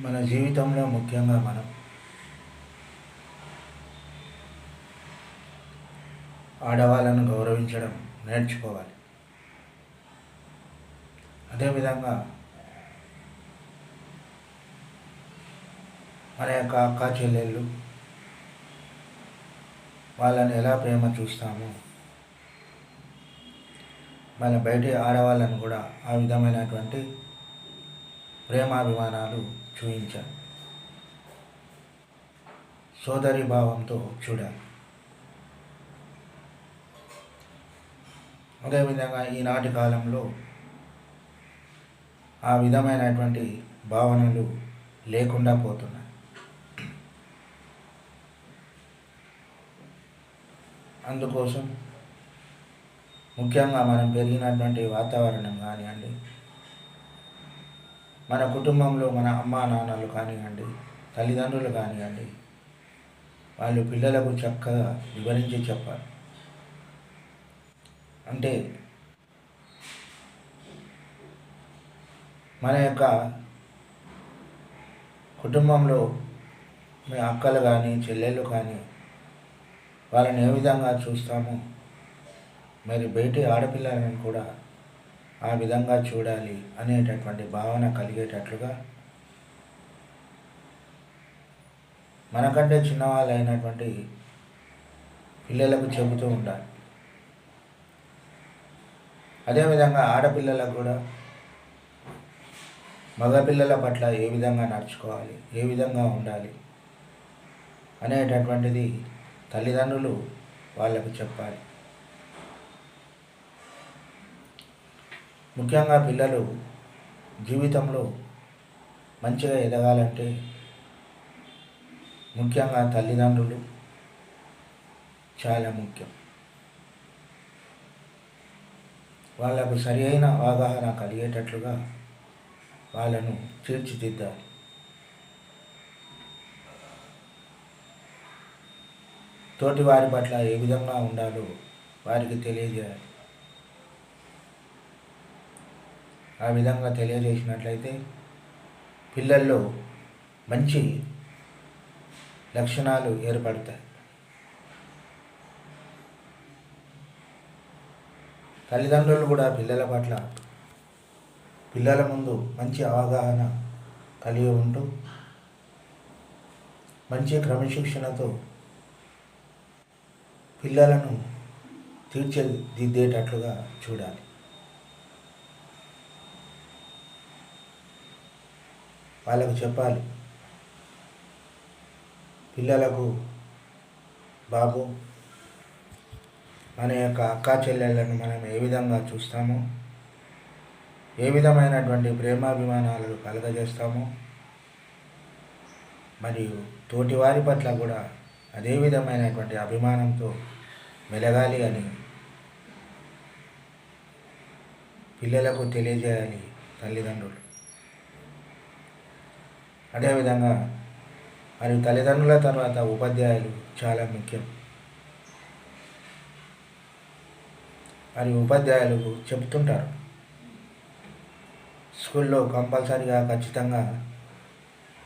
మన జీవితంలో ముఖ్యంగా మనం. ఆడవాళ్ళను గౌరవించడం నేర్చుకోవాలి. అదేవిధంగా మన యొక్క అక్క చెల్లెళ్ళు వాళ్ళని ఎలా ప్రేమ చూస్తామో మన బయటి ఆడవాళ్ళను కూడా ఆ విధమైనటువంటి ప్రేమాభిమానాలు చూపించాలి సోదరి భావంతో చూడాలి అదేవిధంగా ఈనాటి కాలంలో ఆ విధమైనటువంటి భావనలు లేకుండా పోతున్నాయి అందుకోసం ముఖ్యంగా మనం పెరిగినటువంటి వాతావరణం కానివ్వండి మన కుటుంబంలో మన అమ్మా నాన్నలు కానివ్వండి తల్లిదండ్రులు కానివ్వండి వాళ్ళు పిల్లలకు చక్కగా వివరించి చెప్పాలి. అంటే మన యొక్క కుటుంబంలో మీ అక్కలు కానీ చెల్లెళ్ళు కానీ వాళ్ళని ఏ విధంగా చూస్తామో మరి బయటి ఆడపిల్లలను కూడా ఆ విధంగా చూడాలి అనేటటువంటి భావన కలిగేటట్లుగా మనకంటే చిన్నవాళ్ళు అయినటువంటి పిల్లలకు చెబుతూ ఉండాలి. అదేవిధంగా ఆడపిల్లలకు కూడా మగపిల్లల పట్ల ఏ విధంగా నడుచుకోవాలి ఏ విధంగా ఉండాలి అనేటటువంటిది తల్లిదండ్రులు వాళ్ళకు చెప్పాలి. ముఖ్యంగా పిల్లలు జీవితంలో మంచిగా ఎదగాలంటే ముఖ్యంగా తల్లిదండ్రులు చాలా ముఖ్యం. వాళ్ళకు సరి అయిన అవగాహన కలిగేటట్లుగా వాళ్ళను తీర్చిదిద్దాలి. తోటి వారి పట్ల ఏ విధంగా ఉండాలో వారికి తెలియజేయాలి. ఆ విధంగా తెలియజేసినట్లయితే పిల్లల్లో మంచి లక్షణాలు ఏర్పడతాయి. తల్లిదండ్రులు కూడా పిల్లల పట్ల పిల్లల ముందు మంచి అవగాహన కలిగి ఉంటూ మంచి క్రమశిక్షణతో పిల్లలను తీర్చిదిద్దేటట్లుగా చూడాలి. వాళ్ళకు చెప్పాలి. పిల్లలకు బాబు మన యొక్క అక్కా చెల్లెళ్ళను మనం ఏ విధంగా చూస్తామో? ఏ విధమైనటువంటి ప్రేమాభిమానాలు కలగజేస్తామో? మరియు తోటివారి పట్ల కూడా అదే విధమైనటువంటి అభిమానంతో మెలగాలి అని పిల్లలకు తెలియజేయాలి తల్లిదండ్రులు. అదేవిధంగా మరియు తల్లిదండ్రుల తర్వాత ఉపాధ్యాయులు చాలా ముఖ్యం. మరి ఉపాధ్యాయులకు చెబుతుంటారు. స్కూల్లో కంపల్సరిగా ఖచ్చితంగా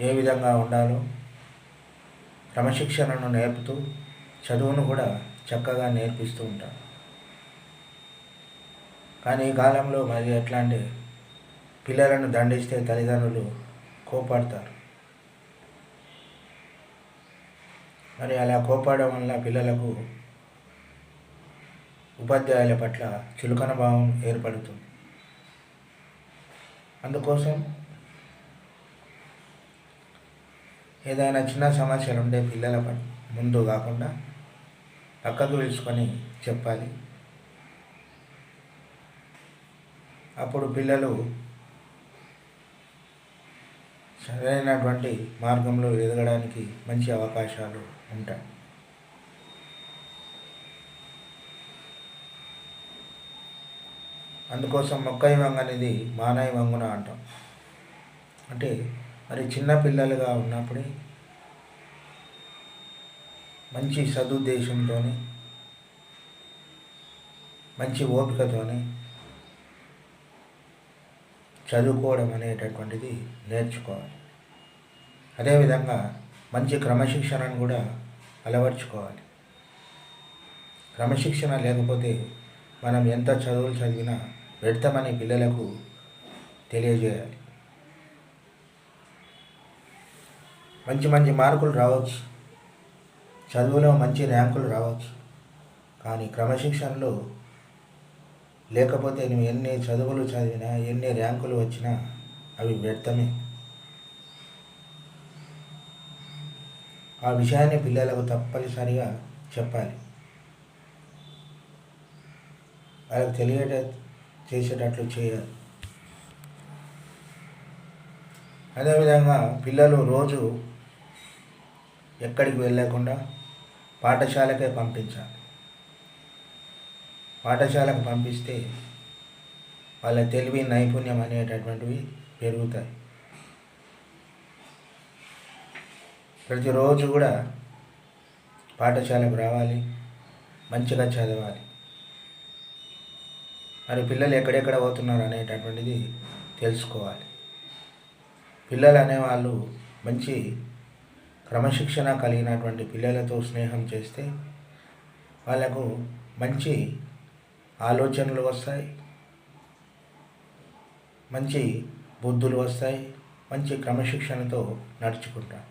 ఏ విధంగా ఉండాలో క్రమశిక్షణను నేర్పుతూ చదువును కూడా చక్కగా నేర్పిస్తూ ఉంటారు. కానీ ఈ కాలంలో మరి ఎట్లా అంటే పిల్లలను దండిస్తే తల్లిదండ్రులు కోపాడతారు. మరి అలా కోపాడడం వల్ల పిల్లలకు ఉపాధ్యాయుల పట్ల చులకన భావం ఏర్పడుతుంది. అందుకోసం ఏదైనా చిన్న సమస్యలు ఉంటే పిల్లల ముందు కాకుండా పక్కకు పిలుచుకొని చెప్పాలి. అప్పుడు పిల్లలు సరైనటువంటి మార్గంలో ఎదగడానికి మంచి అవకాశాలు ఉంటాయి. అందుకోసం మొక్క వంగ అనేది మానవ వంగున అంటాం. అంటే మరి చిన్న పిల్లలుగా ఉన్నప్పుడే మంచి సదుద్దేశంతో మంచి ఓపికతోని చదువుకోవడం అనేటటువంటిది నేర్చుకోవాలి. అదేవిధంగా మంచి క్రమశిక్షణను కూడా అలవర్చుకోవాలి. క్రమశిక్షణ లేకపోతే మనం ఎంత చదువులు చదివినా వ్యర్థమని పిల్లలకు తెలియజేయాలి. మంచి మంచి మార్కులు రావచ్చు. చదువులో మంచి ర్యాంకులు రావచ్చు. కానీ క్రమశిక్షణలో లేకపోతే నువ్వు ఎన్ని చదువులు చదివినా ఎన్ని ర్యాంకులు వచ్చినా అవి వ్యర్థమే. ఆ విషయాన్ని పిల్లలకు తప్పనిసరిగా చెప్పాలి. వాళ్ళకి తెలియట చేసేటట్లు చేయాలి. అదేవిధంగా పిల్లలు రోజు ఎక్కడికి వెళ్ళకుండా పాఠశాలకే పంపించాలి. పాఠశాలకు పంపిస్తే వాళ్ళ తెలివి నైపుణ్యం అనేటటువంటివి పెరుగుతాయి. ప్రతిరోజు కూడా పాఠశాలకు రావాలి మంచిగా చదవాలి. మరి పిల్లలు ఎక్కడెక్కడ పోతున్నారు అనేటటువంటిది తెలుసుకోవాలి. పిల్లలు అనేవాళ్ళు మంచి క్రమశిక్షణ కలిగినటువంటి పిల్లలతో స్నేహం చేస్తే వాళ్ళకు మంచి ఆలోచనలు వస్తాయి. మంచి బుద్ధులు వస్తాయి. మంచి క్రమశిక్షణతో నడుచుకుంటారు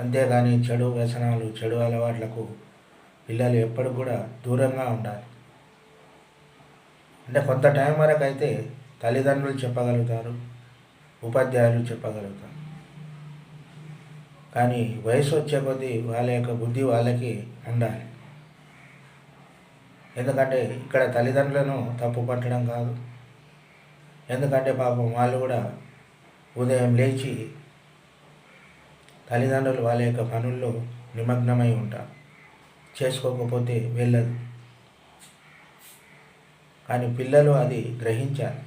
అంతేగాని చెడు వ్యసనాలు చెడు అలవాట్లకు పిల్లలు ఎప్పుడు కూడా దూరంగా ఉండాలి. అంటే కొంత టైం వరకు అయితే తల్లిదండ్రులు చెప్పగలుగుతారు ఉపాధ్యాయులు చెప్పగలుగుతారు. కానీ వయసు వచ్చే కొద్దీ వాళ్ళ యొక్క బుద్ధి వాళ్ళకి ఉండాలి ఎందుకంటే ఇక్కడ తల్లిదండ్రులను తప్పు పట్టడం కాదు. ఎందుకంటే పాపం వాళ్ళు కూడా ఉదయం లేచి తల్లిదండ్రులు వాళ్ళ యొక్క పనుల్లో నిమగ్నమై ఉంటారు. చేసుకోకపోతే వెళ్ళదు. కానీ పిల్లలు అది గ్రహించాలి.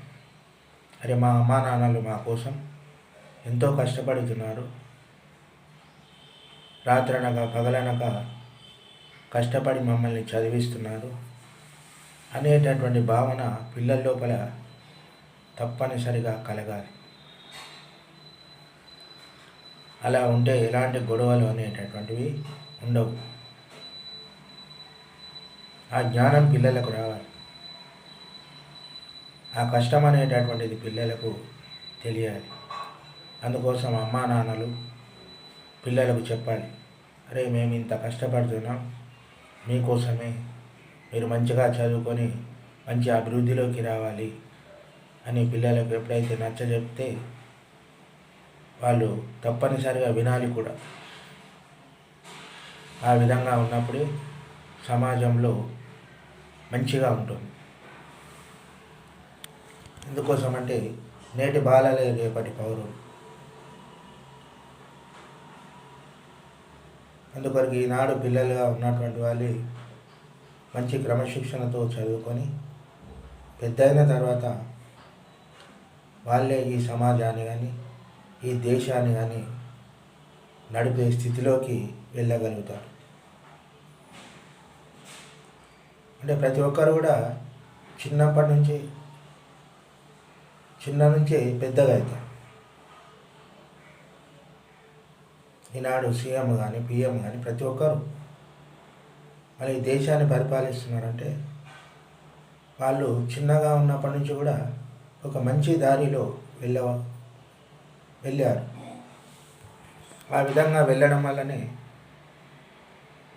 అరే మా అమ్మా నాన్నలు మా కోసం ఎంతో కష్టపడుతున్నారు. రాత్రనక పగలనక కష్టపడి మమ్మల్ని చదివిస్తున్నారు. అనేటటువంటి భావన పిల్లల లోపల తప్పనిసరిగా కలగాలి. అలా ఉంటే ఎలాంటి గొడవలు అనేటటువంటివి ఉండవు. ఆ జ్ఞానం పిల్లలకు రావాలి. ఆ కష్టం అనేటటువంటిది పిల్లలకు తెలియాలి. అందుకోసం అమ్మా నాన్నలు పిల్లలకు చెప్పాలి. అరే మేము ఇంత కష్టపడుతున్నాం. మీకోసమే మీరు మంచిగా చదువుకొని మంచి అభివృద్ధిలోకి రావాలి అని పిల్లలకు ఎప్పుడైతే నచ్చ చెప్తే వాళ్ళు తప్పనిసరిగా వినాలి కూడా. ఆ విధంగా ఉన్నప్పుడే సమాజంలో మంచిగా ఉంటుంది. ఎందుకోసం అంటే నేటి బాలలే రేపటి పౌరులు. అందుకొరకు ఈనాడు పిల్లలుగా ఉన్నటువంటి వాళ్ళు మంచి క్రమశిక్షణతో చదువుకొని పెద్దయిన తర్వాత వాళ్ళే ఈ సమాజాన్ని కానీ ఈ దేశాన్ని కానీ నడిపే స్థితిలోకి వెళ్ళగలుగుతారు. అంటే ప్రతి ఒక్కరు కూడా చిన్నప్పటి నుంచి చిన్న నుంచి పెద్దగా అవుతారు. ఈనాడు సీఎం కానీ పిఎం కానీ ప్రతి ఒక్కరు మరి దేశాన్ని పరిపాలిస్తున్నారంటే వాళ్ళు చిన్నగా ఉన్నప్పటి నుంచి కూడా ఒక మంచి దారిలో వెళ్ళ వెళ్ళారు. ఆ విధంగా వెళ్ళడం వల్లనే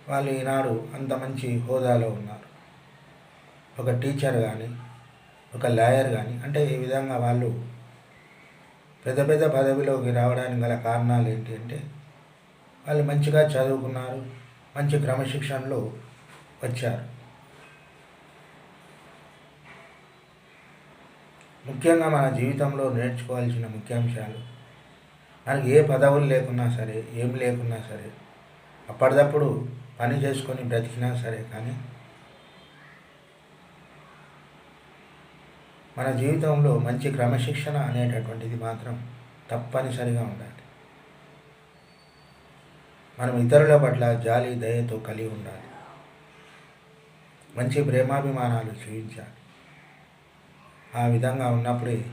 వాళ్ళు ఈనాడు అంత మంచి హోదాలో ఉన్నారు. ఒక టీచర్ కానీ ఒక లాయర్ కానీ అంటే ఈ విధంగా వాళ్ళు పెద్ద పెద్ద పదవిలోకి రావడానికి గల కారణాలు ఏంటి అంటే వాళ్ళు మంచిగా చదువుకున్నారు మంచి క్రమశిక్షణలో వచ్చారు ముఖ్యంగా మన జీవితంలో నేర్చుకోవాల్సిన ముఖ్యాంశాలు మనకి ఏ పదవులు లేకున్నా సరే ఏం లేకున్నా సరే అప్పటిదప్పుడు పని చేసుకొని బ్రతికినా సరే కానీ మన జీవితంలో మంచి క్రమశిక్షణ అనేటటువంటిది మాత్రం తప్పనిసరిగా ఉండాలి. మనం ఇతరుల పట్ల జాలి దయతో కలిగి ఉండాలి. మంచి ప్రేమాభిమానాలు చూపించాలి. ఆ విధంగా ఉన్నప్పుడే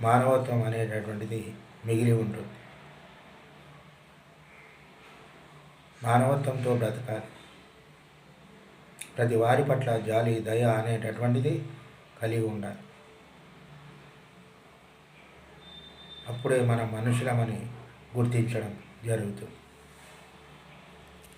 మానవత్వం అనేటటువంటిది మిగిలి ఉంటుంది. మానవత్వంతో బ్రతకాలి. ప్రతి వారి పట్ల జాలి దయ అనేటటువంటిది కలిగి ఉండాలి. అప్పుడే మనం మనుషులమని గుర్తించడం జరుగుతుంది.